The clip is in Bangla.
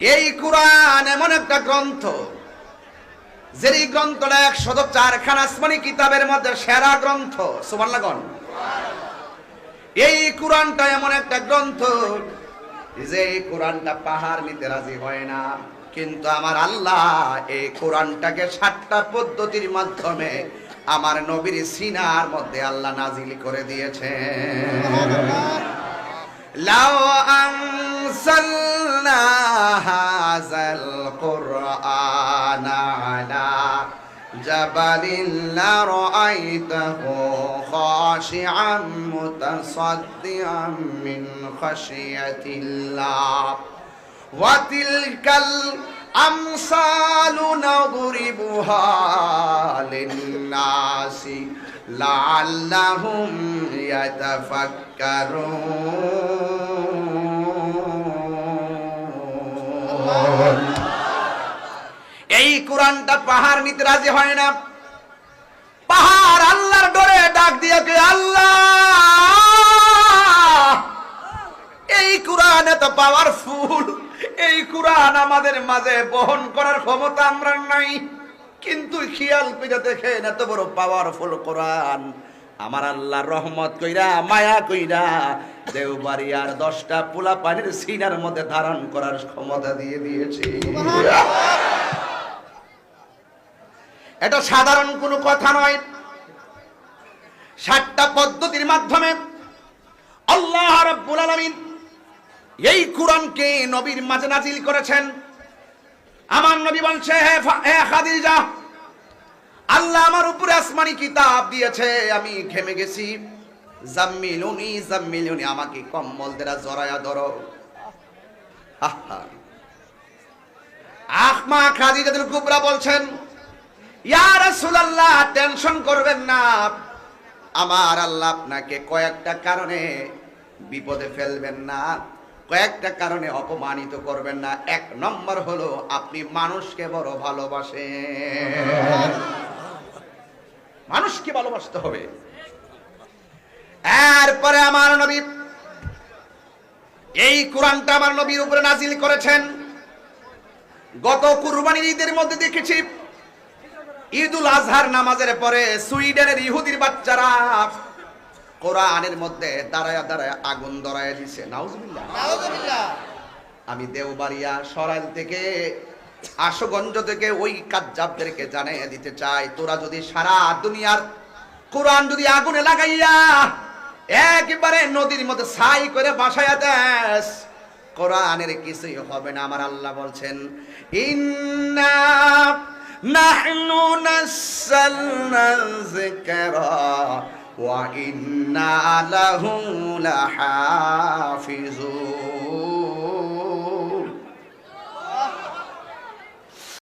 এই কোরআন এমন একটা গ্রন্থ যেই গ্রন্থটা এক শত চারখান আসমানি কিতাবের মধ্যে সেরা গ্রন্থ সুবান লাগন এই কোরআনটা এমন একটা গ্রন্থ যে কোরআনটা পাহাড় নিতে রাজি হয় না। কিন্তু আমার আল্লাহ এই কোরআনটাকে সাতটা পদ্ধতির মাধ্যমে আমার নবীর সিনার মধ্যে আল্লাহ নাজিল করে দিয়েছেন। লাও আনসাল هذا القرآن على جبل لرأيته خاشعا متصدعا من خشية الله وتلك الأمثال نضربها للناس لعلهم يتفكرون এই কোরআনটা পাহাড় নিতে রাজি হয় না। পাহাড় আল্লাহর ডরে ডাক দিয়ে আল্লাহ! এই কোরআন এত পাওয়ারফুল এই কোরআন আমাদের মাঝে বহন করার ক্ষমতা আমরা নাই। কিন্তু খেয়াল করে দেখেন এত বড় পাওয়ারফুল কোরআন। আমার আল্লাহ রহমত কইরা, মায়া কইরা দেওবাড়িয়ার দশটা পোলা পানির সিনার মধ্যে ধারণ করার ক্ষমতা দিয়ে দিয়েছে। এটা সাধারণ কোনো কথা নয়। সাতটা পদ্ধতির মাধ্যমে আল্লাহ রাব্বুল আলামিন এই কোরআনকে নবীর মাঝে নাজিল করেছেন। আমার নবী বলছে, হে ফা- হে খাদিজা আল্লাহ আমার উপরে আসমানি কিতাব দিয়েছে, আমি ঘেমে গেছি। জাম্মিলুনি জাম্মিলুনি, আমাকে কম্বল দেরা জড়ায়া ধরো। আহা। আহমা খাদিজাতুল কুবরা বলছেন, ইয়া রাসূলুল্লাহ, টেনশন করবেন না। আমার আল্লাহ আপনাকে কয়েকটা কারণে বিপদে ফেলবেন না, কয়েকটা কারণে অপমানিত করবেন না। এক নম্বর হলো, আপনি মানুষকে বড় ভালোবাসেন। মানুষকে ভালোবাসতে হবে। এরপরে আমার নবী এই কোরআনটা আমার নবীর উপরে নাজিল করেছেন। গত কুরবানির ঈদের মধ্যে দেখেছি ঈদুল আজহার নামাজের পরে সুইডেনের ইহুদির বাচ্চারা কোরআনের মধ্যে দাঁড়ায় দাঁড়ায় আগুন ধরায় দিছে। নাউজুবিল্লাহ। আমি দেওবাড়িয়া সরাইল থেকে আশুগঞ্জ থেকে ওই কাজ্জাবদেরকে জানিয়ে দিতে চাই, তোরা যদি সারা দুনিয়ার কোরআন যদি আগুনে লাগাইয়া একেবারে নদীর মধ্যে ছাই করে বাসায়া দেস, কোরআনের কিছুই হবে না। আমার আল্লাহ বলছেন, ইন্না ওয়া ইন্না লাহু লাহাফিজুন।